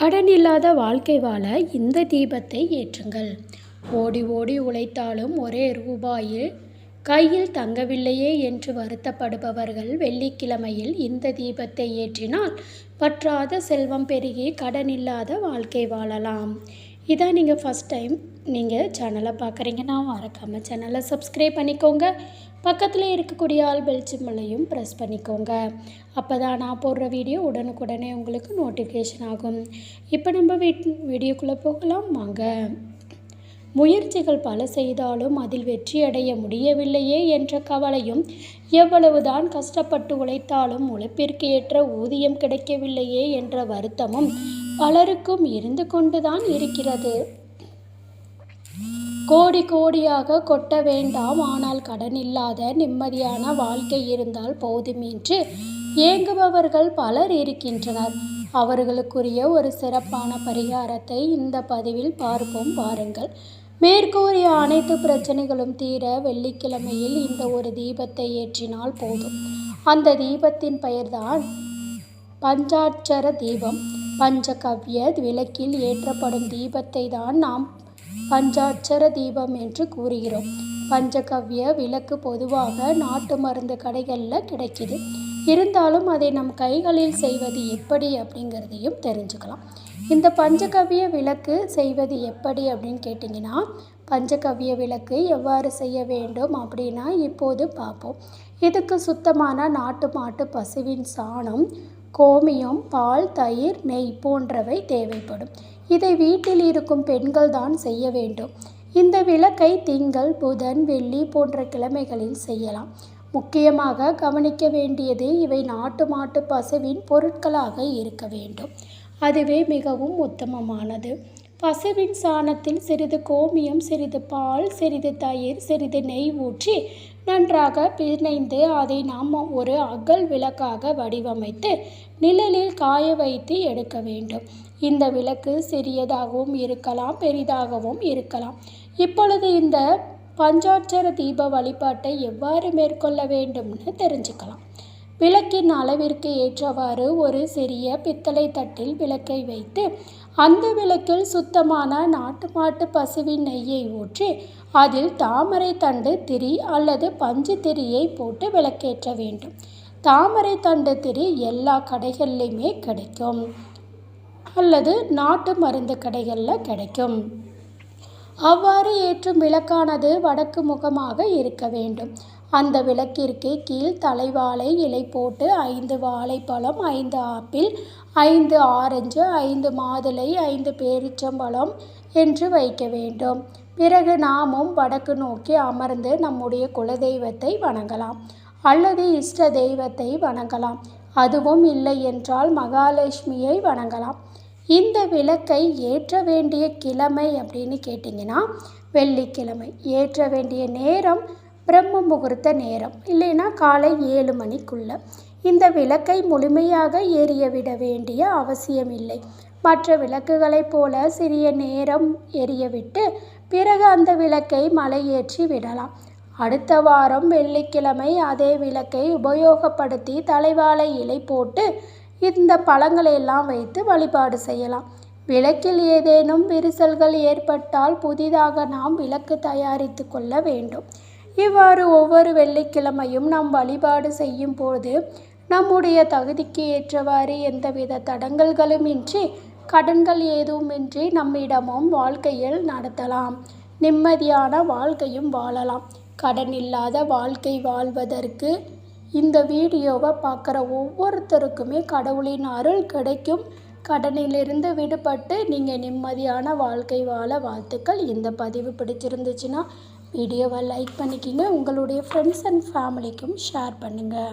கடன் இல்லாத வாழ்க்கை வாழ இந்த தீபத்தை ஏற்றுங்கள். ஓடி ஓடி உழைத்தாலும் ஒரே ரூபாயில் கையில் தங்கவில்லையே என்று வருத்தப்படுபவர்கள் வெள்ளிக்கிழமையில் இந்த தீபத்தை ஏற்றினால் பற்றாத செல்வம் பெருகி கடன் இல்லாத வாழ்க்கை வாழலாம். இதான் நீங்கள் ஃபஸ்ட் டைம் நீங்கள் சேனலை பார்க்குறீங்கன்னா மறக்காமல் சேனலை சப்ஸ்கிரைப் பண்ணிக்கோங்க. பக்கத்தில் இருக்கக்கூடிய ஆல் பெல் மலையும் ப்ரெஸ் பண்ணிக்கோங்க. அப்போ தான் நான் போடுற வீடியோ உடனுக்குடனே உங்களுக்கு நோட்டிஃபிகேஷன் ஆகும். இப்போ நம்ம வீட் வீடியோக்குள்ளே போகலாம். வாங்க. முயற்சிகள் பல செய்தாலும் அதில் வெற்றி அடைய முடியவில்லையே என்ற கவலையும் எவ்வளவுதான் கஷ்டப்பட்டு உழைத்தாலும் உழைப்பிற்கு ஏற்ற ஊதியம் கிடைக்கவில்லையே என்ற வருத்தமும் பலருக்கும் இருந்து கொண்டுதான் இருக்கிறது. கோடி கோடியாக கொட்ட வேண்டாம். ஆனால் கடன் இல்லாத நிம்மதியான வாழ்க்கை இருந்தால் போதும் என்று ஏங்குபவர்கள் பலர் இருக்கின்றனர். அவர்களுக்குரிய ஒரு சிறப்பான பரிகாரத்தை இந்த பதிவில் பார்ப்போம். பாருங்கள். மேற்கூறிய அனைத்து பிரச்சனைகளும் தீர வெள்ளிக்கிழமையில் இந்த ஒரு தீபத்தை ஏற்றினால் போதும். அந்த தீபத்தின் பெயர்தான் பஞ்சாட்சர தீபம். பஞ்சகவ்ய விளக்கில் ஏற்றப்படும் தீபத்தை தான் நாம் பஞ்சாட்சர தீபம் என்று கூறுகிறோம். பஞ்சகவ்ய விளக்கு பொதுவாக நாட்டு மருந்து கடைகளில் கிடைக்கிது. இருந்தாலும் அதை நம் கைகளில் செய்வது எப்படி அப்படிங்கிறதையும் தெரிஞ்சுக்கலாம். இந்த பஞ்சகவ்ய விளக்கு செய்வது எப்படி அப்படின்னு கேட்டிங்கன்னா பஞ்சகவ்ய விளக்கு எவ்வாறு செய்ய வேண்டும் அப்படின்னா இப்போது பார்ப்போம். இதுக்கு சுத்தமான நாட்டு மாட்டு பசுவின் சாணம் கோமியம் பால் தயிர் நெய் போன்றவை தேவைப்படும். இதை வீட்டில் இருக்கும் பெண்கள் தான் செய்ய வேண்டும். இந்த விளக்கை திங்கள் புதன் வெள்ளி போன்ற கிழமைகளில் செய்யலாம். முக்கியமாக கவனிக்க வேண்டியது இவை நாட்டு மாட்டு பசுவின் பொருட்களாக இருக்க வேண்டும். அதுவே மிகவும் உத்தமமானது. பசுவின் சாணத்தில் சிறிது கோமியம் சிறிது பால் சிறிது தயிர் சிறிது நெய் ஊற்றி நன்றாக பிணைந்து அதை நாம் ஒரு அகல் விளக்காக வடிவமைத்து நிழலில் காய வைத்து எடுக்க வேண்டும். இந்த விளக்கு சிறியதாகவும் இருக்கலாம் பெரிதாகவும் இருக்கலாம். இப்பொழுது இந்த பஞ்சாட்சர தீப வழிபாட்டை எவ்வாறு மேற்கொள்ள வேண்டும்னு தெரிஞ்சுக்கலாம். விளக்கின் அளவிற்கு ஏற்றவாறு ஒரு சிறிய பித்தளை தட்டில் விளக்கை வைத்து அந்த விளக்கில் சுத்தமான நாட்டு மாட்டு பசுவின் நெய்யை ஊற்றி அதில் தாமரை தண்டு திரி அல்லது பஞ்சு திரியை போட்டு விளக்கேற்ற வேண்டும். தாமரை தண்டு திரி எல்லா கடைகள்லையுமே கிடைக்கும். அல்லது நாட்டு மருந்து கடைகளில் கிடைக்கும். அவ்வாறு ஏற்றும் விளக்கானது வடக்கு முகமாக இருக்க வேண்டும். அந்த விளக்கிற்கு கீழ் தலைவாழை இலை போட்டு ஐந்து வாழைப்பழம் ஐந்து ஆப்பிள் ஐந்து ஆரஞ்சு ஐந்து மாதுளை ஐந்து பேரிச்சம்பழம் என்று வைக்க வேண்டும். பிறகு நாமும் வடக்கு நோக்கி அமர்ந்து நம்முடைய குலதெய்வத்தை வணங்கலாம். அல்லது இஷ்ட தெய்வத்தை வணங்கலாம். அதுவும் இல்லை என்றால் மகாலட்சுமியை வணங்கலாம். இந்த விளக்கை ஏற்ற வேண்டிய கிழமை அப்படின்னு கேட்டிங்கன்னா வெள்ளிக்கிழமை. ஏற்ற வேண்டிய நேரம் பிரம்ம முகூர்த்த நேரம். இல்லைன்னா காலை ஏழு மணிக்குள்ள. இந்த விளக்கை முழுமையாக எரிய விட வேண்டிய அவசியம் இல்லை மற்ற விளக்குகளைப் போல சிறிய நேரம் எரியவிட்டு பிறகு அந்த விளக்கை மலையேற்றி விடலாம். அடுத்த வாரம் வெள்ளிக்கிழமை அதே விளக்கை உபயோகப்படுத்தி தலைவாழை இலை போட்டு இந்த பழங்களை எல்லாம் வைத்து வழிபாடு செய்யலாம். விளக்கில் ஏதேனும் விரிசல்கள் ஏற்பட்டால் புதிதாக நாம் விளக்கு தயாரித்து கொள்ள வேண்டும். இவ்வாறு ஒவ்வொரு வெள்ளிக்கிழமையும் நாம் வழிபாடு செய்யும் போது நம்முடைய தகுதிக்கு ஏற்றவாறு எந்தவித தடங்கல்களும் இன்றி கடன்கள் ஏதுமின்றி நம்மிடமும் வாழ்க்கையில் நடத்தலாம். நிம்மதியான வாழ்க்கையும் வாழலாம். கடன் இல்லாத வாழ்க்கை வாழ்வதற்கு இந்த வீடியோவை பார்க்குற ஒவ்வொருத்தருக்குமே கடவுளின் அருள் கிடைக்கும். கடனிலிருந்து விடுபட்டு நீங்கள் நிம்மதியான வாழ்க்கை வாழ வாழ்த்துக்கள். இந்த பதிவு பிடிச்சிருந்துச்சுன்னா வீடியோவை லைக் பண்ணிக்கிங்க. உங்களுடைய ஃப்ரெண்ட்ஸ் அண்ட் ஃபேமிலிக்கும் ஷேர் பண்ணுங்கள்